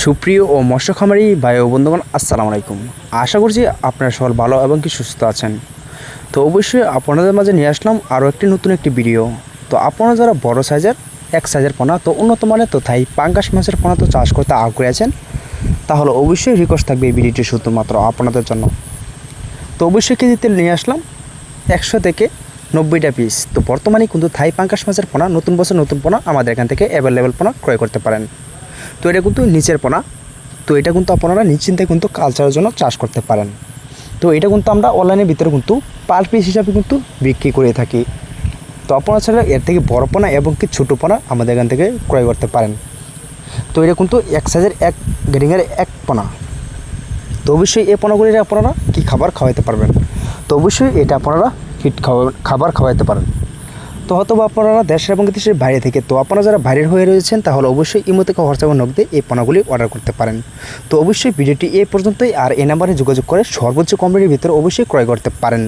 সুপ্রিয় ও মৎস্য খামারি ভাই ও বন্ধুগণ, আসসালামু আলাইকুম। আশা করছি আপনারা সকল ভালো এবং কি সুস্থ আছেন। তো অবশ্যই আপনাদের মাঝে নিয়ে আসলাম আরও একটি নতুন একটি ভিডিও। তো আপনারা যারা বড় সাইজের, এক সাইজের পোনা, তো উন্নত মানের, তো তাই পাঙ্গাস মাছের পোনা তো চাষ করতে আগ্রহী আছেন, তাহলে অবশ্যই রিকোয়েস্ট থাকবে এই ভিডিওটি শুধুমাত্র আপনাদের জন্য। তো অবশ্যই কেজিতে নিয়ে আসলাম, একশো থেকে নব্বইটা পিস তো বর্তমানে কিন্তু থাই পাঙ্কাশ মাছের পোনা, নতুন বছর নতুন পোনা আমাদের এখান থেকে অ্যাভেলেবেল পোনা ক্রয় করতে পারেন। তো এটা কিন্তু নিচের পোনা। তো এটা কিন্তু আপনারা নিশ্চিন্তে কিন্তু কালচারের জন্য চাষ করতে পারেন। তো এটা কিন্তু আমরা অনলাইনের ভিতরে কিন্তু পার পিস হিসাবে কিন্তু বিক্রি করে থাকি। তো আপনারা ছাড়া এর থেকে বড় পোনা এবং কি ছোটো পোনা আমাদের এখান থেকে ক্রয় করতে পারেন। তো এটা কিন্তু এক সাইজের এক গ্রেডিংয়ের এক পোনা। তো অবশ্যই এই পোনাগুলির আপনারা কী খাবার খাওয়াতে পারবেন? তো অবশ্যই এটা আপনারা হিট খাওয়া খাবার খাওয়াতে পারেন। তো হয়তো আপনারা দেশের এবং দেশের বাইরে থেকে, তো আপনারা যারা বাইরের হয়ে রয়েছেন, তাহলে অবশ্যই ইমো থেকে হোয়াটসঅ্যাপ নক দিয়ে এই পণ্যগুলি অর্ডার করতে পারেন। তো অবশ্যই ভিডিওটি এ পর্যন্তই, আর এই নাম্বারে যোগাযোগ করে সর্বোচ্চ কম্পিটির ভিতরে অবশ্যই ক্রয় করতে পারেন।